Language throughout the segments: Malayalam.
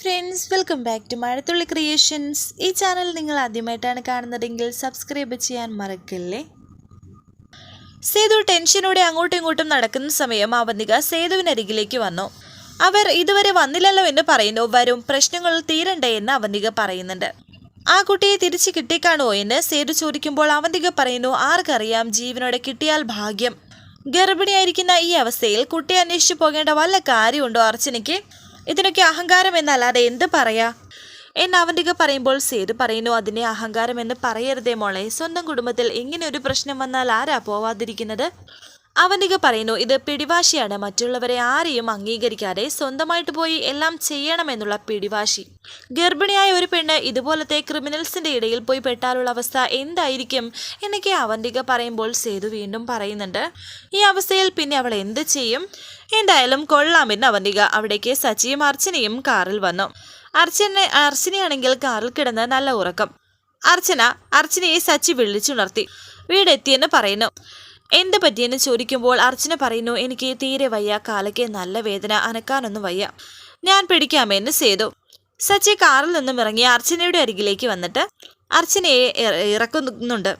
Friends welcome back to Mazhathulli creations ഈ ചാനൽ നിങ്ങൾ ആദ്യമായിട്ടാണ് കാണുന്നതെങ്കിൽ സബ്സ്ക്രൈബ് ചെയ്യാൻ മറക്കല്ലേ? സേതു ടെൻഷനോടെ അങ്ങോട്ടും ഇങ്ങോട്ടും നടക്കുന്ന സമയം അവന്തിക സേതുവിനരികിലേക്ക് വന്നു. അവർ ഇതുവരെ വന്നില്ലല്ലോ എന്ന് പറയുന്നു. വരും. പ്രശ്നങ്ങൾ തീരണ്ടേ എന്ന് അവന്തിക പറയുന്നുണ്ട്. ആ കുട്ടിയെ തിരിച്ചു കിട്ടിക്കാണോ എന്ന് സേതു ചോദിക്കുമ്പോൾ അവന്തിക പറയുന്നു ആർക്കറിയാം ജീവനോടെ കിട്ടിയാൽ ഭാഗ്യം. ഗർഭിണിയായിരിക്കുന്ന ഈ അവസ്ഥയിൽ കുട്ടിയെ അന്വേഷിച്ചു പോകേണ്ട വല്ല കാര്യമുണ്ടോ അർച്ചനയ്ക്ക്? ഇതിനൊക്കെ അഹങ്കാരം എന്നല്ലാതെ എന്ത് പറയാ? എന്ന് അവന്തിക പറയുമ്പോൾ സേതു പറയുന്നു അതിനെ അഹങ്കാരം എന്ന് പറയരുതേ മോളെ. സ്വന്തം കുടുംബത്തിൽ ഇങ്ങനെ ഒരു പ്രശ്നം വന്നാൽ ആരാ പോവാതിരിക്കുന്നത്? അവന്തിക പറയുന്നു ഇത് പിടിവാശിയാണ്. മറ്റുള്ളവരെ ആരെയും അംഗീകരിക്കാതെ സ്വന്തമായിട്ട് പോയി എല്ലാം ചെയ്യണമെന്നുള്ള പിടിവാശി. ഗർഭിണിയായ ഒരു പെണ്ണ് ഇതുപോലത്തെ ക്രിമിനൽസിന്റെ ഇടയിൽ പോയി പെട്ടാലുള്ള അവസ്ഥ എന്തായിരിക്കും? എന്നൊക്കെ അവന്തിക പറയുമ്പോൾ സേതു വീണ്ടും പറയുന്നുണ്ട് ഈ അവസ്ഥയിൽ പിന്നെ അവൾ എന്ത് ചെയ്യും? എന്തായാലും കൊള്ളാമെന്ന് അവന്തിക അവിടേക്ക് സച്ചിയും അർച്ചനയും കാറിൽ വന്നു. അർച്ചന അർച്ചനയാണെങ്കിൽ കാറിൽ കിടന്ന് നല്ല ഉറക്കം. അർച്ചന അർച്ചനയെ സച്ചി വിളിച്ചുണർത്തി. വീടെത്തിയെന്ന് പറയുന്നു. എന്ത് പറ്റിയെന്ന് ചോദിക്കുമ്പോൾ അർച്ചന പറയുന്നു എനിക്ക് തീരെ വയ്യ കാലയ്ക്ക് നല്ല വേദന അനക്കാനൊന്നും വയ്യ. ഞാൻ പിടിക്കാമെന്ന് സേതു. സച്ചി കാറിൽ നിന്നും ഇറങ്ങി അർച്ചനയുടെ അരികിലേക്ക് വന്നിട്ട് അർച്ചനയെ ഇറ- ഇറക്കുന്നുണ്ട്.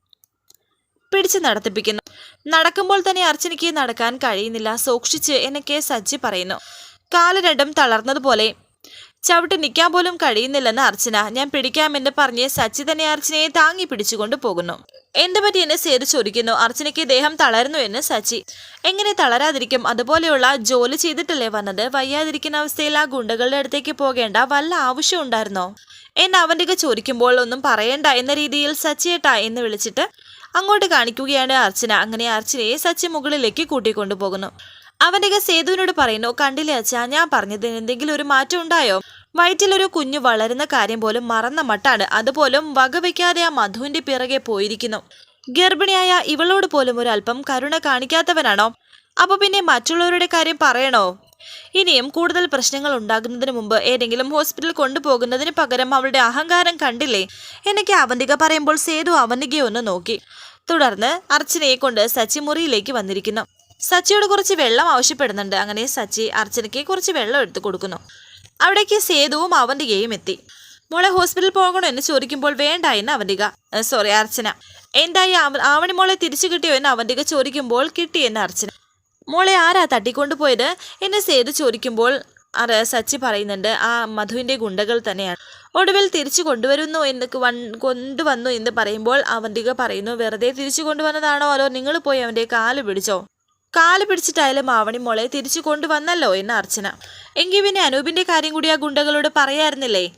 പിടിച്ച് നടത്തിപ്പിക്കുന്നു. നടക്കുമ്പോൾ തന്നെ അർച്ചനയ്ക്ക് നടക്കാൻ കഴിയുന്നില്ല. സൂക്ഷിച്ച് എന്നൊക്കെ സജ്ജി പറയുന്നു. കാൽ രണ്ടും തളർന്നതുപോലെ. ചവിട്ട് നിൽക്കാൻ പോലും കഴിയുന്നില്ലെന്ന് അർച്ചന. ഞാൻ പിടിക്കാമെന്ന് പറഞ്ഞ് സച്ചി തന്നെ അർച്ചനയെ താങ്ങി പിടിച്ചുകൊണ്ട് പോകുന്നു. എന്ത് പറ്റി എന്നെ സേതു ചോദിക്കുന്നു അർച്ചനയ്ക്ക് ദേഹം തളർന്നു എന്ന് സച്ചി. എങ്ങനെ തളരാതിരിക്കും? അതുപോലെയുള്ള ജോലി ചെയ്തിട്ടല്ലേ വന്നത്? വയ്യാതിരിക്കുന്ന അവസ്ഥയിൽ ആ ഗുണ്ടകളുടെ അടുത്തേക്ക് പോകേണ്ട വല്ല ആവശ്യം ഉണ്ടായിരുന്നോ? എന്ന് അവന്റെ ചോദിക്കുമ്പോൾ ഒന്നും പറയണ്ട എന്ന രീതിയിൽ സച്ചിയേട്ടാ എന്ന് വിളിച്ചിട്ട് അങ്ങോട്ട് കാണിക്കുകയാണ് അർച്ചന. അങ്ങനെ അർച്ചനയെ സച്ചി മുകളിലേക്ക് കൂട്ടിക്കൊണ്ടുപോകുന്നു. അവന്റെ സേതുവിനോട് പറയുന്നു കണ്ടില്ലേ അച്ഛാ ഞാൻ പറഞ്ഞതിന് എന്തെങ്കിലും ഒരു മാറ്റം ഉണ്ടായോ? വയറ്റിലൊരു കുഞ്ഞു വളരുന്ന കാര്യം പോലും മറന്ന മട്ടാണ്. അതുപോലും വകവയ്ക്കാതെ ആ മധുവിന്റെ പിറകെ പോയിരിക്കുന്നു. ഗർഭിണിയായ ഇവളോട് പോലും ഒരല്പം കരുണ കാണിക്കാത്തവനാണോ? അപ്പൊ പിന്നെ മറ്റുള്ളവരുടെ കാര്യം പറയണോ? ഇനിയും കൂടുതൽ പ്രശ്നങ്ങൾ ഉണ്ടാകുന്നതിന് മുമ്പ് ഏതെങ്കിലും ഹോസ്പിറ്റൽ കൊണ്ടുപോകുന്നതിന് പകരം അവളുടെ അഹങ്കാരം കണ്ടില്ലേ? എന്നൊക്കെ അവന്തിക പറയുമ്പോൾ സേതു അവന്തികയൊന്ന് നോക്കി. തുടർന്ന് അർച്ചനയെ കൊണ്ട് സച്ചി മുറിയിലേക്ക് വന്നിരിക്കുന്നു. സച്ചിയോട് കുറച്ച് വെള്ളം ആവശ്യപ്പെടുന്നുണ്ട്. അങ്ങനെ സച്ചി അർച്ചനയ്ക്ക് കുറച്ച് വെള്ളം എടുത്തു കൊടുക്കുന്നു. അവിടേക്ക് സേതുവും അവന്തികയും എത്തി. മോളെ ഹോസ്പിറ്റലിൽ പോകണോ എന്ന് ചോദിക്കുമ്പോൾ വേണ്ട എന്ന് അവന്തിക. സോറി അർച്ചന. എന്തായി ആവണി മോളെ തിരിച്ചു കിട്ടിയോ എന്ന് അവന്തിക ചോദിക്കുമ്പോൾ കിട്ടിയെന്ന് അർച്ചന. മോളെ ആരാ തട്ടിക്കൊണ്ടുപോയത് എന്ന് സേതു ചോദിക്കുമ്പോൾ അത് സച്ചി പറയുന്നുണ്ട് ആ മധുവിന്റെ ഗുണ്ടകൾ തന്നെയാണ്. ഒടുവിൽ തിരിച്ചു കൊണ്ടുവരുന്നു എന്ന് കൊണ്ടുവന്നു എന്ന് പറയുമ്പോൾ അവന്തിക പറയുന്നു വെറുതെ തിരിച്ചു കൊണ്ടുവന്നതാണോ അതോ നിങ്ങൾ പോയി അവന്റെ കാൽ പിടിച്ചോ? കാൽ പിടിച്ചിട്ടായാലും മാവണി മോളെ തിരിച്ചു കൊണ്ടുവന്നല്ലോ എന്ന് അർച്ചന. എങ്കിൽ പിന്നെ അനൂപിന്റെ കാര്യം കൂടി ആ ഗുണ്ടകളോട് പറയായിരുന്നില്ലേ?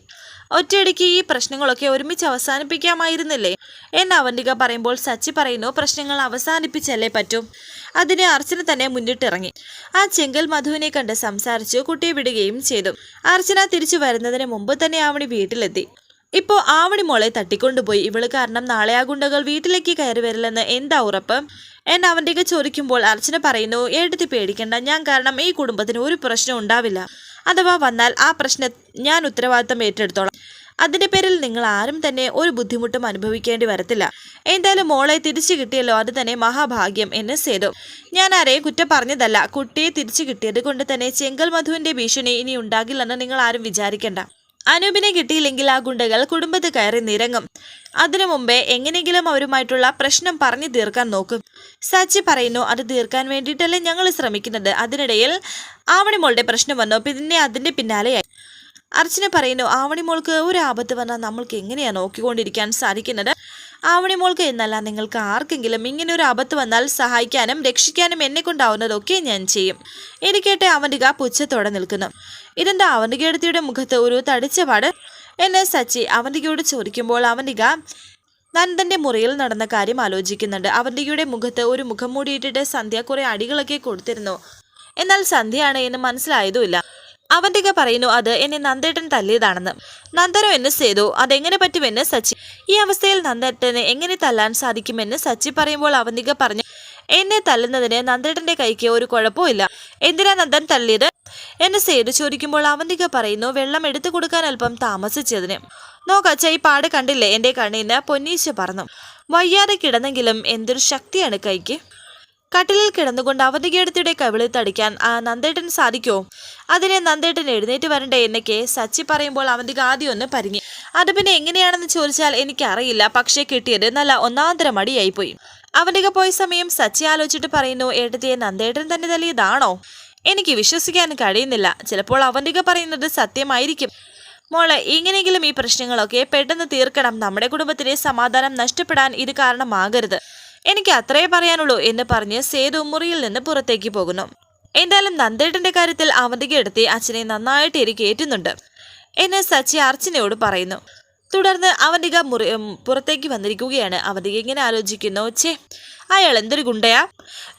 ഒറ്റയടിക്ക് ഈ പ്രശ്നങ്ങളൊക്കെ ഒരുമിച്ച് അവസാനിപ്പിക്കാമായിരുന്നില്ലേ? എന്ന് അവന്തിക പറയുമ്പോൾ സച്ചി പറയുന്നു പ്രശ്നങ്ങൾ അവസാനിപ്പിച്ചല്ലേ പറ്റും? അതിന് അർച്ചന തന്നെ മുന്നിട്ടിറങ്ങി. ആ ചെങ്കൽ മധുവിനെ കണ്ട് സംസാരിച്ചു കുട്ടിയെ വിടുകയും ചെയ്തു. അർച്ചന തിരിച്ചു വരുന്നതിന് മുമ്പ് തന്നെ അവണി വീട്ടിലെത്തി. ഇപ്പോ ആവണി മോളെ തട്ടിക്കൊണ്ടുപോയി. ഇവൾ കാരണം നാളെ ആ ഗുണ്ടകൾ വീട്ടിലേക്ക് കയറി വരില്ലെന്ന് എന്താ ഉറപ്പ്? എന്നെ അവന്റെ ചോദിക്കുമ്പോൾ അർച്ചന പറയുന്നു ഏട്ടത്തി പേടിക്കണ്ട. ഞാൻ കാരണം ഈ കുടുംബത്തിന് ഒരു പ്രശ്നം ഉണ്ടാവില്ല. അഥവാ വന്നാൽ ആ പ്രശ്നം ഞാൻ ഉത്തരവാദിത്തം ഏറ്റെടുത്തോളാം. അതിന്റെ പേരിൽ നിങ്ങൾ ആരും തന്നെ ഒരു ബുദ്ധിമുട്ടും അനുഭവിക്കേണ്ടി വരത്തില്ല. എന്തായാലും മോളെ തിരിച്ചു കിട്ടിയല്ലോ അത് തന്നെ മഹാഭാഗ്യം എന്ന് സേതു. ഞാൻ ആരെയും കുറ്റം പറഞ്ഞതല്ല. കുട്ടിയെ തിരിച്ചു കിട്ടിയത് കൊണ്ട് തന്നെ ചെങ്കൽ മധുവിന്റെ ഭീഷണി ഇനി ഉണ്ടാകില്ലെന്ന് നിങ്ങൾ ആരും വിചാരിക്കണ്ട. അനൂപിനെ കിട്ടിയില്ലെങ്കിൽ ആ ഗുണ്ടകൾ കുടുംബത്ത് കയറി നിരങ്ങും. അതിനു മുമ്പേ എങ്ങനെയെങ്കിലും അവരുമായിട്ടുള്ള പ്രശ്നം പറഞ്ഞു തീർക്കാൻ നോക്കും. സച്ചി പറയുന്നു അത് തീർക്കാൻ വേണ്ടിയിട്ടല്ലേ ഞങ്ങൾ ശ്രമിക്കുന്നത്. അതിനിടയിൽ ആവണിമോളുടെ പ്രശ്നം വന്നു. പിന്നെ അതിന്റെ പിന്നാലെയായി. അർച്ചന പറയുന്നു ആവണിമോൾക്ക് ഒരു ആപത്ത് വന്നാൽ നമ്മൾക്ക് എങ്ങനെയാണ് നോക്കിക്കൊണ്ടിരിക്കാൻ സാധിക്കുന്നത്? ആവണിമോൾക്ക് എന്നല്ല നിങ്ങൾക്ക് ആർക്കെങ്കിലും ഇങ്ങനെ ഒരു ആപത്ത് വന്നാൽ സഹായിക്കാനും രക്ഷിക്കാനും എന്നെ കൊണ്ടാവുന്നതൊക്കെ ഞാൻ ചെയ്യും. എനിക്കേട്ടെ അവന്തിക പുച്ഛത്തോടെ നിൽക്കുന്നു. ഇതെന്താ അവന്തികയുടെ മുഖത്ത് ഒരു തടിച്ച പാട് എന്നെ സച്ചി അവന്തികയോട് ചോദിക്കുമ്പോൾ അവന്തിക നന്ദന്റെ മുറിയിൽ നടന്ന കാര്യം ആലോചിക്കുന്നുണ്ട്. അവന്തികയുടെ മുഖത്ത് ഒരു മുഖം മൂടിയിട്ടിട്ട് സന്ധ്യ കുറെ അടികളൊക്കെ കൊടുത്തിരുന്നു. എന്നാൽ സന്ധ്യയാണ് എന്ന് മനസ്സിലായതുമില്ല. അവന്തിക പറയുന്നു അത് എന്നെ നന്ദേട്ടൻ തല്ലിയതാണെന്ന്. നന്ദനോ എന്ന് സേതു അതെങ്ങനെ പറ്റുമെന്ന് സച്ചി. ഈ അവസ്ഥയിൽ നന്ദേട്ടനെ എങ്ങനെ തല്ലാൻ സാധിക്കുമെന്ന് സച്ചി പറയുമ്പോൾ അവന്തിക പറഞ്ഞു എന്നെ തല്ലുന്നതിന് നന്ദേട്ടന്റെ കൈക്ക് ഒരു കുഴപ്പമില്ല എന്തിനാ നന്ദൻ തല്ലിയത്? എന്ന് സേതു ചോദിക്കുമ്പോൾ അവന്തിക പറയുന്നു വെള്ളം എടുത്തു കൊടുക്കാൻ അല്പം താമസിച്ചതിന്. നോക്കച്ച ഈ പാട് കണ്ടില്ലേ? എന്റെ കണ്ണിന് പൊന്നീശ പറഞ്ഞു വയ്യാതെ കിടന്നെങ്കിലും എന്തൊരു ശക്തിയാണ് കൈക്ക്. കട്ടിലിൽ കിടന്നുകൊണ്ട് അവധികേടത്തിയുടെ കവിളിൽ തടിക്കാൻ ആ നന്ദേട്ടൻ സാധിക്കോ? അതിനെ നന്ദേട്ടൻ എഴുന്നേറ്റ് വരണ്ടേ എന്നൊക്കെ സച്ചി പറയുമ്പോൾ അവന്തിക ആദ്യം ഒന്ന് പരിങ്ങി. അത് പിന്നെ എങ്ങനെയാണെന്ന് ചോദിച്ചാൽ എനിക്കറിയില്ല. പക്ഷേ കിട്ടിയത് നല്ല ഒന്നാന്തര മടിയായിപ്പോയി അവന്തിക പോയ സമയം സച്ചി ആലോചിച്ചിട്ട് പറയുന്നു ഏട്ടത്തിയെ നന്ദേട്ടൻ തന്നെ തല്ലിയതാണോ? എനിക്ക് വിശ്വസിക്കാൻ കഴിയുന്നില്ല. ചിലപ്പോൾ അവന്തിക പറയുന്നത് സത്യമായിരിക്കും. മോളെ ഇങ്ങനെയെങ്കിലും ഈ പ്രശ്നങ്ങളൊക്കെ പെട്ടെന്ന് തീർക്കണം. നമ്മുടെ കുടുംബത്തിലെ സമാധാനം നഷ്ടപ്പെടാൻ ഇത് കാരണമാകരുത്. എനിക്ക് അത്രേ പറയാനുള്ളൂ എന്ന് പറഞ്ഞ് സേതു മുറിയിൽ നിന്ന് പുറത്തേക്ക് പോകുന്നു. എന്തായാലും നന്ദേട്ടന്റെ കാര്യത്തിൽ അവന്തിക എടുത്തി അച്ഛനെ നന്നായിട്ട് ഇരിക്കേറ്റുന്നുണ്ട് എന്ന് സച്ചി അർച്ചനയോട് പറയുന്നു. തുടർന്ന് അവന്തിക മുറി പുറത്തേക്ക് വന്നിരിക്കുകയാണ്. അവന്തിക ഇങ്ങനെ ആലോചിക്കുന്നു? ഛേ അയാൾ എന്തൊരു ഗുണ്ടയാ.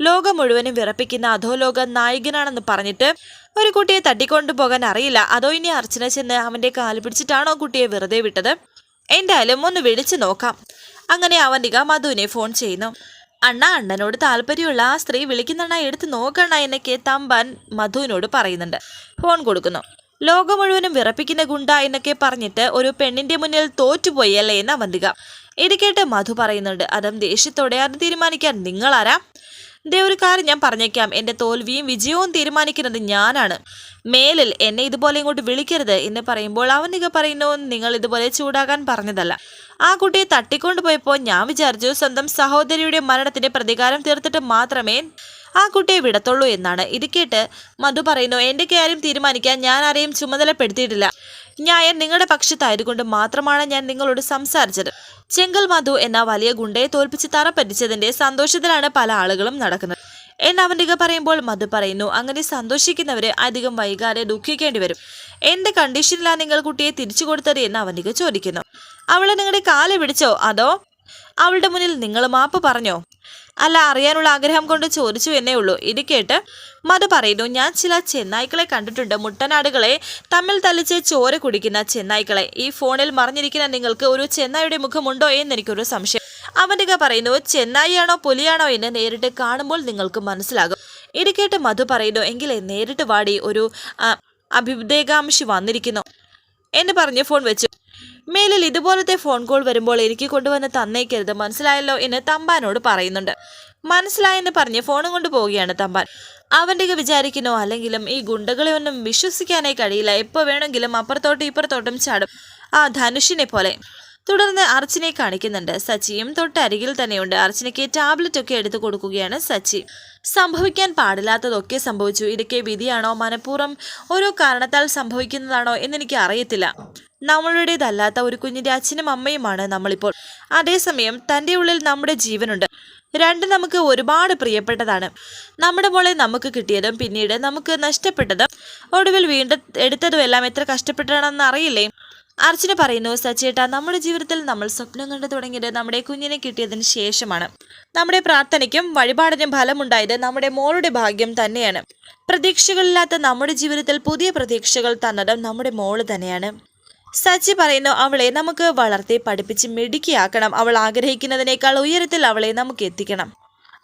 ലോകം മുഴുവനും വിറപ്പിക്കുന്ന അധോലോക നായകനാണെന്ന് പറഞ്ഞിട്ട് ഒരു കുട്ടിയെ തട്ടിക്കൊണ്ടു പോകാൻ അറിയില്ല. അതോ ഇനി അർച്ചന ചെന്ന് അവന്റെ കാൽ പിടിച്ചിട്ടാണോ കുട്ടിയെ വെറുതെ വിട്ടത്? എന്തായാലും ഒന്ന് വിളിച്ചു നോക്കാം. അങ്ങനെ അവന്തിക മധുവിനെ ഫോൺ ചെയ്യുന്നു. അണ്ണ അണ്ണനോട് താല്പര്യമുള്ള ആ സ്ത്രീ വിളിക്കുന്നണ്ണ എടുത്ത് നോക്കണ്ണ എന്നൊക്കെ തമ്പാൻ മധുവിനോട് പറയുന്നുണ്ട്. ഫോൺ കൊടുക്കുന്നു. ലോകം മുഴുവനും വിറപ്പിക്കുന്ന ഗുണ്ട എന്നൊക്കെ പറഞ്ഞിട്ട് ഒരു പെണ്ണിന്റെ മുന്നിൽ തോറ്റുപോയി അല്ലേ എന്ന് അവന്തിക. ഇത് കേട്ട് മധു പറയുന്നുണ്ട്. അതും ദേഷ്യത്തോടെ അത് തീരുമാനിക്കാൻ നിങ്ങളാരാ? ദേ ഒരു കാര്യം ഞാൻ പറഞ്ഞേക്കാം. എന്റെ തോൽവിയും വിജയവും തീരുമാനിക്കുന്നത് ഞാനാണ്. മേലിൽ എന്നെ ഇതുപോലെ ഇങ്ങോട്ട് വിളിക്കരുത് എന്ന് പറയുമ്പോൾ അവനിക പറയുന്നു നിങ്ങൾ ഇതുപോലെ ചൂടാകാൻ പറഞ്ഞതല്ല. ആ കുട്ടിയെ തട്ടിക്കൊണ്ടുപോയപ്പോൾ ഞാൻ വിചാരിച്ചു സ്വന്തം സഹോദരിയുടെ മരണത്തിന്റെ പ്രതികാരം തീർത്തിട്ട് മാത്രമേ ആ കുട്ടിയെ വിടത്തുള്ളൂ എന്നാണ്. ഇത് കേട്ട് മധു പറയുന്നു എന്റെ കാര്യം തീരുമാനിക്കാൻ ഞാൻ ആരെയും ചുമതലപ്പെടുത്തിയിട്ടില്ല. ഞാൻ നിങ്ങളുടെ പക്ഷത്തായതുകൊണ്ട് മാത്രമാണ് ഞാൻ നിങ്ങളോട് സംസാരിച്ചത്. ചെങ്കൽ മധു എന്ന വലിയ ഗുണ്ടയെ തോൽപ്പിച്ച് തറ പറ്റിച്ചതിന്റെ സന്തോഷത്തിലാണ് പല ആളുകളും നടക്കുന്നത്. എന്ന് പറയുമ്പോൾ മധു പറയുന്നു അങ്ങനെ സന്തോഷിക്കുന്നവരെ അധികം വൈകാതെ ദുഃഖിക്കേണ്ടി വരും. എന്റെ കണ്ടീഷനിലാണ് നിങ്ങൾ കുട്ടിയെ തിരിച്ചു കൊടുത്തത്? എന്ന് അവന്തിക ചോദിക്കുന്നു. അവളെ നിങ്ങളുടെ കാൽ പിടിച്ചോ? അതോ അവളുടെ മുന്നിൽ നിങ്ങൾ മാപ്പ് പറഞ്ഞോ? അല്ല അറിയാനുള്ള ആഗ്രഹം കൊണ്ട് ചോദിച്ചു എന്നേ ഉള്ളൂ. ഇത് കേട്ട് മധു പറയുന്നു ഞാൻ ചില ചെന്നായ്ക്കളെ കണ്ടിട്ടുണ്ട്. മുട്ടനാടുകളെ തമ്മിൽ തല്ലിച്ച് ചോര കുടിക്കുന്ന ചെന്നായ്ക്കളെ. ഈ ഫോണിൽ മറിഞ്ഞിരിക്കുന്ന നിങ്ങൾക്ക് ഒരു ചെന്നായുടെ മുഖമുണ്ടോ എന്ന് എനിക്കൊരു സംശയം. അവന്റെ പറയുന്നു ചെന്നായിയാണോ പുലിയാണോ എന്ന് നേരിട്ട് കാണുമ്പോൾ നിങ്ങൾക്ക് മനസ്സിലാകും. ഇത് കേട്ട് മധു പറയുന്നു എങ്കിലേ നേരിട്ട് വാടി ഒരു അഭ്യുദയകാംക്ഷി വന്നിരിക്കുന്നു. എന്ന് പറഞ്ഞ് ഫോൺ വെച്ചു. മേലിൽ ഇതുപോലത്തെ ഫോൺ കോൾ വരുമ്പോൾ എനിക്ക് കൊണ്ടുവന്ന് തന്നേക്കരുത് മനസ്സിലായല്ലോ എന്ന് തമ്പാനോട് പറയുന്നുണ്ട്. മനസ്സിലായെന്ന് പറഞ്ഞ് ഫോണും കൊണ്ട് പോവുകയാണ് തമ്പാൻ. അവന്റെ വിചാരിക്കുന്നു അല്ലെങ്കിലും ഈ ഗുണ്ടകളെ ഒന്നും വിശ്വസിക്കാനേ കഴിയില്ല. എപ്പോൾ വേണമെങ്കിലും അപ്പുറത്തോട്ടും ഇപ്പുറത്തോട്ടും ചാടും. ആ ധനുഷിനെ പോലെ. തുടർന്ന് അർച്ചനെ കാണിക്കുന്നുണ്ട്. സച്ചിയും തൊട്ടരികിൽ തന്നെയുണ്ട്. അർച്ചനയ്ക്ക് ടാബ്ലറ്റ് ഒക്കെ എടുത്തു കൊടുക്കുകയാണ് സച്ചി. സംഭവിക്കാൻ പാടില്ലാത്തതൊക്കെ സംഭവിച്ചു. ഇതൊക്കെ വിധിയാണോ? മനഃപൂർവം ഓരോ കാരണത്താൽ സംഭവിക്കുന്നതാണോ എന്നെനിക്ക് അറിയത്തില്ല. നമ്മളുടേതല്ലാത്ത ഒരു കുഞ്ഞിന്റെ അച്ഛനും അമ്മയുമാണ് നമ്മളിപ്പോൾ. അതേസമയം തന്റെ ഉള്ളിൽ നമ്മുടെ ജീവനുണ്ട്. രണ്ട് നമുക്ക് ഒരുപാട് പ്രിയപ്പെട്ടതാണ്. നമ്മുടെ മോളെ നമുക്ക് കിട്ടിയതും പിന്നീട് നമുക്ക് നഷ്ടപ്പെട്ടതും ഒടുവിൽ വീണ്ടും എടുത്തതും എല്ലാം എത്ര കഷ്ടപ്പെട്ടാണെന്ന് അറിയില്ലേ? അർച്ചന പറയുന്നു സച്ചേട്ട നമ്മുടെ ജീവിതത്തിൽ നമ്മൾ സ്വപ്നം കണ്ടു തുടങ്ങിയത് നമ്മുടെ കുഞ്ഞിനെ കിട്ടിയതിന് ശേഷമാണ്. നമ്മുടെ പ്രാർത്ഥനയ്ക്കും വഴിപാടിനും ഫലമുണ്ടായത് നമ്മുടെ മോളുടെ ഭാഗ്യം തന്നെയാണ്. പ്രതീക്ഷകളില്ലാത്ത നമ്മുടെ ജീവിതത്തിൽ പുതിയ പ്രതീക്ഷകൾ തന്നതും നമ്മുടെ മോൾ തന്നെയാണ്. സച്ചി പറയുന്നു അവളെ നമുക്ക് വളർത്തി പഠിപ്പിച്ച് മിടുക്കിയാക്കണം. അവൾ ആഗ്രഹിക്കുന്നതിനേക്കാൾ ഉയരത്തിൽ അവളെ നമുക്ക് എത്തിക്കണം.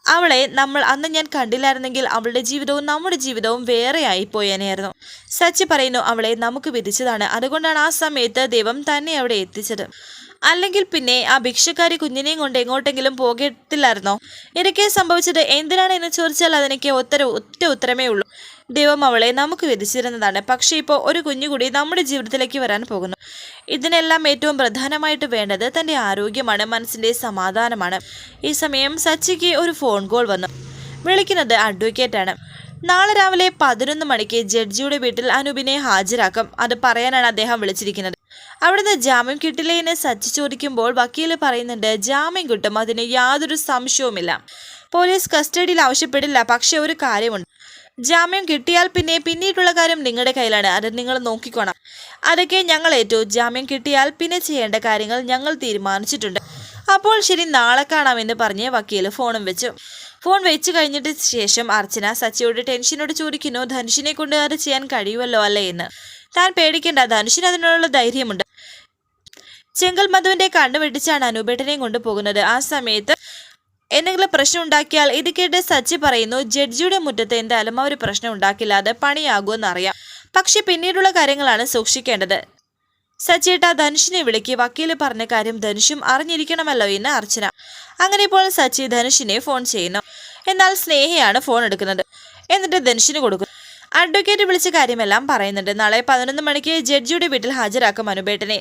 അവളെ നമ്മൾ അന്ന് ഞാൻ കണ്ടില്ലായിരുന്നെങ്കിൽ അവളുടെ ജീവിതവും നമ്മുടെ ജീവിതവും വേറെ പോയേനെയായിരുന്നു സച്ചി പറയുന്നു അവളെ നമുക്ക് വിധിച്ചതാണ്. അതുകൊണ്ടാണ് ആ സമയത്ത് ദൈവം തന്നെ അവിടെ എത്തിച്ചത്. അല്ലെങ്കിൽ പിന്നെ ആ ഭിക്ഷക്കാരി കുഞ്ഞിനെയും കൊണ്ട് എങ്ങോട്ടെങ്കിലും പോകത്തില്ലായിരുന്നോ? എനിക്ക് സംഭവിച്ചത് എന്തിനാണ് എന്ന് ചോദിച്ചാൽ അതിനൊക്കെ ഉത്തര ഒറ്റ ഉത്തരമേ ഉള്ളൂ. ദൈവം അവളെ നമുക്ക് വിധിച്ചിരുന്നതാണ്. പക്ഷേ ഇപ്പോൾ ഒരു കുഞ്ഞുകൂടി നമ്മുടെ ജീവിതത്തിലേക്ക് വരാൻ പോകുന്നു. ഇതിനെല്ലാം ഏറ്റവും പ്രധാനമായിട്ട് വേണ്ടത് തന്റെ ആരോഗ്യമാണ് മനസ്സിന്റെ സമാധാനമാണ്. ഈ സമയം സച്ചിക്ക് ഒരു ഫോൺ കോൾ വന്നു. വിളിക്കുന്നത് അഡ്വക്കേറ്റാണ്. നാളെ രാവിലെ പതിനൊന്ന് മണിക്ക് ജഡ്ജിയുടെ വീട്ടിൽ അനൂപിനെ ഹാജരാക്കും. അത് പറയാനാണ് അദ്ദേഹം വിളിച്ചിരിക്കുന്നത്. അവിടുന്ന് ജാമ്യം കിട്ടില്ലേ എന്ന് സച്ചി ചോദിക്കുമ്പോൾ വക്കീൽ പറയുന്നുണ്ട് ജാമ്യം കിട്ടും. അതിന് യാതൊരു സംശയവുമില്ല. പോലീസ് കസ്റ്റഡിയിൽ ആവശ്യപ്പെടില്ല. പക്ഷെ ഒരു കാര്യമുണ്ട്. ജാമ്യം കിട്ടിയാൽ പിന്നെ പിന്നീടുള്ള കാര്യം നിങ്ങളുടെ കയ്യിലാണ്. അത് നിങ്ങൾ നോക്കിക്കോണം. അതൊക്കെ ഞങ്ങൾ ഏറ്റു. ജാമ്യം കിട്ടിയാൽ പിന്നെ ചെയ്യേണ്ട കാര്യങ്ങൾ ഞങ്ങൾ തീരുമാനിച്ചിട്ടുണ്ട്. അപ്പോൾ ശരി നാളെ കാണാമെന്ന് പറഞ്ഞ് വക്കീൽ ഫോണും വെച്ചു. ഫോൺ വെച്ച് കഴിഞ്ഞിട്ട് ശേഷം അർച്ചന സച്ചിയോട് ടെൻഷനോട് ചോദിക്കുന്നു ധനുഷിനെ കൊണ്ട് അത് ചെയ്യാൻ കഴിയുമല്ലോ അല്ലേ എന്ന്? താൻ പേടിക്കേണ്ട ധനുഷിന് അതിനുള്ള ധൈര്യമുണ്ട്. ചെങ്കൽ മധുവിന്റെ കണ്ടുപിടിച്ചാണ് അനൂപേട്ടനെയും കൊണ്ടുപോകുന്നത്. ആ സമയത്ത് എന്തെങ്കിലും പ്രശ്നം ഉണ്ടാക്കിയാൽ ഇത് കേട്ട് സച്ചി പറയുന്നു ജഡ്ജിയുടെ മുറ്റത്ത് എന്തായാലും അവർ പ്രശ്നം ഉണ്ടാക്കില്ല അത് പണിയാകുമെന്നറിയാം. പക്ഷെ പിന്നീടുള്ള കാര്യങ്ങളാണ് സൂക്ഷിക്കേണ്ടത്. സച്ചേട്ട ധനുഷിനെ വിളിക്ക് വക്കീൽ പറഞ്ഞ കാര്യം ധനുഷും അറിഞ്ഞിരിക്കണമല്ലോ എന്ന് അർച്ചന. അങ്ങനെ ഇപ്പോൾ സച്ചി ധനുഷിനെ ഫോൺ ചെയ്യുന്നു. എന്നാൽ സ്നേഹയാണ് ഫോൺ എടുക്കുന്നത്. എന്നിട്ട് ധനുഷിന് കൊടുക്കുന്നു. അഡ്വക്കേറ്റ് വിളിച്ച കാര്യമെല്ലാം പറയുന്നുണ്ട്. നാളെ പതിനൊന്ന് മണിക്ക് ജഡ്ജിയുടെ വീട്ടിൽ ഹാജരാക്കും അനുപേട്ടനെ.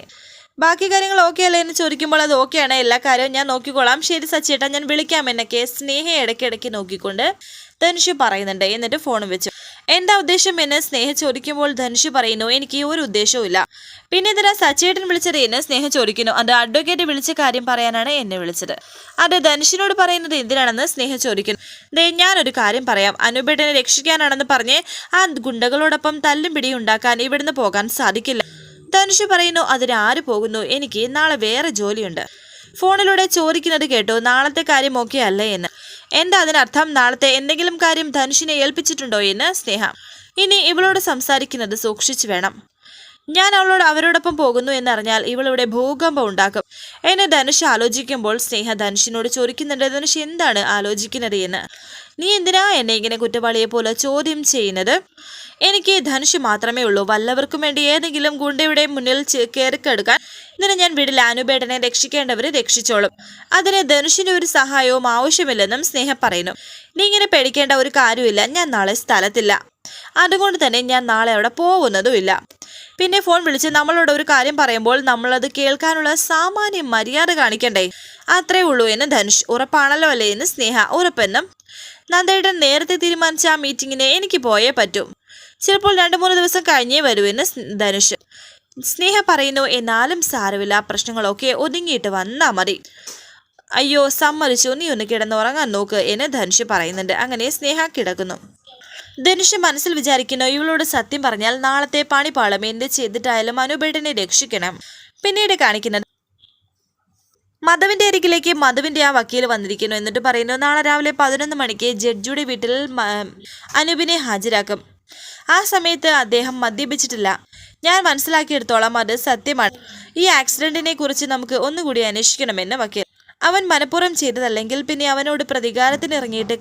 ബാക്കി കാര്യങ്ങൾ ഓക്കെ അല്ലേ എന്ന് ചോദിക്കുമ്പോൾ അത് ഓക്കെയാണ് എല്ലാ കാര്യവും ഞാൻ നോക്കിക്കോളാം. ശരി സച്ചേട്ടാ ഞാൻ വിളിക്കാം. എന്നൊക്കെ സ്നേഹ ഇടയ്ക്കിടയ്ക്ക് നോക്കിക്കൊണ്ട് ധനുഷ് പറയുന്നുണ്ട്. എന്നിട്ട് ഫോൺ വെച്ചു. എന്താ ഉദ്ദേശം എന്ന് സ്നേഹ ചോദിക്കുമ്പോൾ ധനുഷ് പറയുന്നു എനിക്ക് ഒരു ഉദ്ദേശവും ഇല്ല പിന്നെ ഇതിനാ സച്ചേട്ടൻ വിളിച്ചത് എന്ന് സ്നേഹ ചോദിക്കുന്നു. അത് അഡ്വക്കേറ്റ് വിളിച്ച കാര്യം പറയാനാണ് എന്നെ വിളിച്ചത്. അത് ധനുഷിനോട് പറയുന്നത് എന്തിനാണെന്ന് സ്നേഹ ചോദിക്കുന്നു. ദേ ഞാനൊരു കാര്യം പറയാം. അനുപേട്ടനെ രക്ഷിക്കാനാണെന്ന് പറഞ്ഞ് ആ ഗുണ്ടകളോടൊപ്പം തല്ലും പിടിയും ഉണ്ടാക്കാൻ ഇവിടുന്ന് പോകാൻ സാധിക്കില്ല. ധനുഷ് പറയുന്നു അതിന് ആര് പോകുന്നു? എനിക്ക് നാളെ വേറെ ജോലിയുണ്ട്. ഫോണിലൂടെ ചോദിക്കുന്നത് കേട്ടു നാളത്തെ കാര്യം ഓക്കെ അല്ലേ എന്ന്. എന്താ അതിനർത്ഥം? നാളത്തെ എന്തെങ്കിലും കാര്യം ധനുഷിനെ ഏൽപ്പിച്ചിട്ടുണ്ടോ എന്ന് സ്നേഹ. ഇനി ഇവളോട് സംസാരിക്കുന്നത് സൂക്ഷിച്ചു വേണം. ഞാൻ അവളോട് അവരോടൊപ്പം പോകുന്നു എന്നറിഞ്ഞാൽ ഇവളിവിടെ ഭൂകമ്പം ഉണ്ടാക്കും. എന്നെ ധനുഷ് ആലോചിക്കുമ്പോൾ സ്നേഹ ധനുഷിനോട് ചോദിക്കുന്നുണ്ട് ധനുഷ് എന്താണ് ആലോചിക്കുന്നത്? എന്ന്. നീ എന്തിനാ എന്നെ ഇങ്ങനെ കുറ്റവാളിയെ പോലെ ചോദ്യം ചെയ്യുന്നത്? എനിക്ക് ധനുഷ് മാത്രമേ ഉള്ളൂ. വല്ലവർക്കും വേണ്ടി ഏതെങ്കിലും ഗുണ്ടയുടെ മുന്നിൽ കയറിക്കെടുക്കാൻ ഇതിന് ഞാൻ വീട്ടിൽ അനുപേട്ടനെ രക്ഷിക്കേണ്ടവരെ രക്ഷിച്ചോളും. അതിന് ധനുഷിന്റെ ഒരു സഹായവും ആവശ്യമില്ലെന്നും സ്നേഹം പറയുന്നു. നീ ഇങ്ങനെ പേടിക്കേണ്ട ഒരു കാര്യമില്ല. ഞാൻ നാളെ സ്ഥലത്തില്ല. അതുകൊണ്ട് തന്നെ ഞാൻ നാളെ അവിടെ പോകുന്നതുമില്ല. പിന്നെ ഫോൺ വിളിച്ച് നമ്മളോട് ഒരു കാര്യം പറയുമ്പോൾ നമ്മളത് കേൾക്കാനുള്ള സാമാന്യ മര്യാദ കാണിക്കണ്ടേ? അത്രേ ഉള്ളൂ എന്ന് ധനുഷ്. ഉറപ്പാണല്ലോ അല്ലേ എന്ന് സ്നേഹ. ഉറപ്പെന്നും നന്ദേട്ടൻ നേരത്തെ തീരുമാനിച്ച ആ മീറ്റിങ്ങിന് എനിക്ക് പോയേ പറ്റൂ. ചിലപ്പോൾ രണ്ട് മൂന്ന് ദിവസം കഴിഞ്ഞേ വരുമെന്ന് ധനുഷ്. സ്നേഹ പറയുന്നു എന്നാലും സാരമില്ല പ്രശ്നങ്ങളൊക്കെ ഒതുങ്ങിയിട്ട് വന്നാ മതി. അയ്യോ സമ്മതിച്ചു. നീ ഒന്ന് കിടന്നുറങ്ങാൻ നോക്ക് എന്ന് ധനുഷ് പറയുന്നുണ്ട്. അങ്ങനെ സ്നേഹ കിടക്കുന്നു. ധനുഷ് മനസ്സിൽ വിചാരിക്കുന്നു ഇവളോട് സത്യം പറഞ്ഞാൽ നാളത്തെ പണിപ്പാളം എന്ത് ചെയ്തിട്ടായാലും അനുബേട്ടനെ രക്ഷിക്കണം. പിന്നീട് കാണിക്കുന്നത് മധുവിന്റെ അരികിലേക്ക് മധുവിന്റെ ആ വക്കീൽ വന്നിരിക്കുന്നു. എന്നിട്ട് പറയുന്നു നാളെ രാവിലെ പതിനൊന്ന് മണിക്ക് ജഡ്ജിയുടെ വീട്ടിൽ അനുപിനെ ഹാജരാക്കും. ആ സമയത്ത് അദ്ദേഹം മദ്യപിച്ചിട്ടില്ല. ഞാൻ മനസ്സിലാക്കിയെടുത്തോളം അത് സത്യമാണ്. ഈ ആക്സിഡന്റിനെ കുറിച്ച് നമുക്ക് ഒന്നുകൂടി അന്വേഷിക്കണമെന്ന് വക്കീൽ. അവൻ മനഃപൂർവം ചെയ്തതല്ലെങ്കിൽ പിന്നെ അവനോട് പ്രതികാരത്തിന് ഇറങ്ങിയിട്ട്